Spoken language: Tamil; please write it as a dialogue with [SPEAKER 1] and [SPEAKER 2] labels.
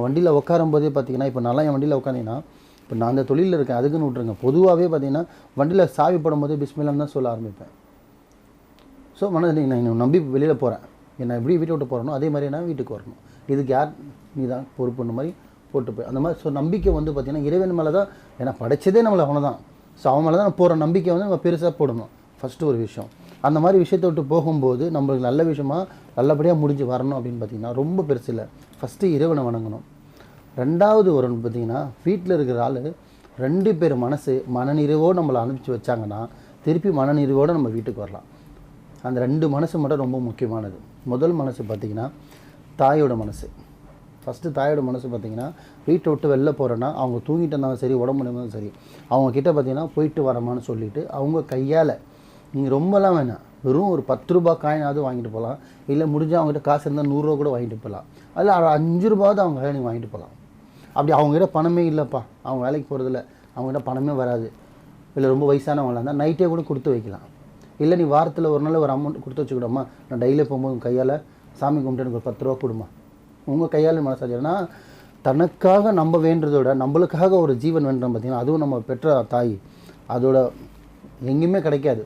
[SPEAKER 1] நம்ம வண்டியில் உட்காரும் போதே பார்த்தீங்கன்னா இப்போ நல்லா என் வண்டியில் உட்காந்தீங்கன்னா இப்போ நான் அந்த தொழிலில் இருக்கேன் அதுக்குன்னு விட்ருங்க பொதுவாகவே பார்த்தீங்கன்னா வண்டியில் சாவி போடும் போதே தான் சொல்ல ஆரம்பிப்பேன். ஸோ மனதில் நான் என்னை நம்பி வெளியில் போகிறேன் என்னை எப்படி வீட்டை விட்டு போகிறனோ அதே மாதிரி நான் வீட்டுக்கு வரணும். இதுக்கு யார் நீ தான் பொறுப்புன்ற மாதிரி போட்டு போய் அந்த மாதிரி ஸோ நம்பிக்கை வந்து பார்த்திங்கன்னா இறைவன் மேலே தான் ஏன்னா படைச்சதே நம்மளை அவனை தான் ஸோ அவன் மேலே தான் போகிற நம்பிக்கை வந்து நம்ம பெருசாக போடணும். ஃபஸ்ட்டு ஒரு விஷயம். அந்த மாதிரி விஷயத்தை விட்டு போகும்போது நம்மளுக்கு நல்ல விஷயமா நல்லபடியாக முடிஞ்சு வரணும் அப்படின்னு பார்த்தீங்கன்னா ரொம்ப பெருசு இல்லை. ஃபஸ்ட்டு இறைவனை வணங்கணும். ரெண்டாவது ஒரு பார்த்தீங்கன்னா வீட்டில் இருக்கிற ஆள் ரெண்டு பேர் மனசு மனநிறைவோடு நம்மளை அனுப்பிச்சு வச்சாங்கன்னா திருப்பி மனநிறைவோடு நம்ம வீட்டுக்கு வரலாம். அந்த ரெண்டு மனசு மட்டும் ரொம்ப முக்கியமானது. முதல் மனசு பார்த்திங்கன்னா தாயோட மனசு. ஃபஸ்ட்டு தாயோட மனசு பார்த்திங்கன்னா வீட்டை விட்டு வெளில போகிறேன்னா அவங்க தூங்கிட்டு இருந்தாலும் சரி உடம்பு இருந்தாலும் சரி அவங்க பார்த்திங்கன்னா பார்த்தீங்கன்னா போயிட்டு வரமான்னு சொல்லிவிட்டு அவங்க கையால் நீங்கள் ரொம்பலாம் வேணாம். வெறும் ஒரு பத்து ரூபா காயினாவது வாங்கிட்டு போகலாம் இல்லை முடிஞ்சால் அவங்ககிட்ட காசு இருந்தால் நூறுரூவா கூட வாங்கிட்டு போகலாம் அதில் அஞ்சு ரூபாவது அவங்க கையில் நீங்கள் வாங்கிட்டு போகலாம் அப்படி அவங்ககிட்ட பணமே இல்லைப்பா. அவங்க வேலைக்கு போகிறதில்ல அவங்ககிட்ட பணமே வராது. இல்லை ரொம்ப வயசானவங்களா இருந்தால் நைட்டே கூட கொடுத்து வைக்கலாம். இல்லை நீ வாரத்தில் ஒரு நாள் ஒரு அமௌண்ட் கொடுத்து வச்சுக்கிட்டோமா நான் டெய்லியே போகும்போது உங்கள் கையால் சாமி கும்பிட்டு எனக்கு ஒரு பத்து ரூபா கொடுமா உங்கள் கையால் மனசாச்சு தனக்காக நம்ம வேண்டுறதோட விட நம்மளுக்காக ஒரு ஜீவன் வேண்டுறோம் பார்த்தீங்கன்னா அதுவும் நம்ம பெற்ற தாய். அதோட எங்கேயுமே கிடைக்காது.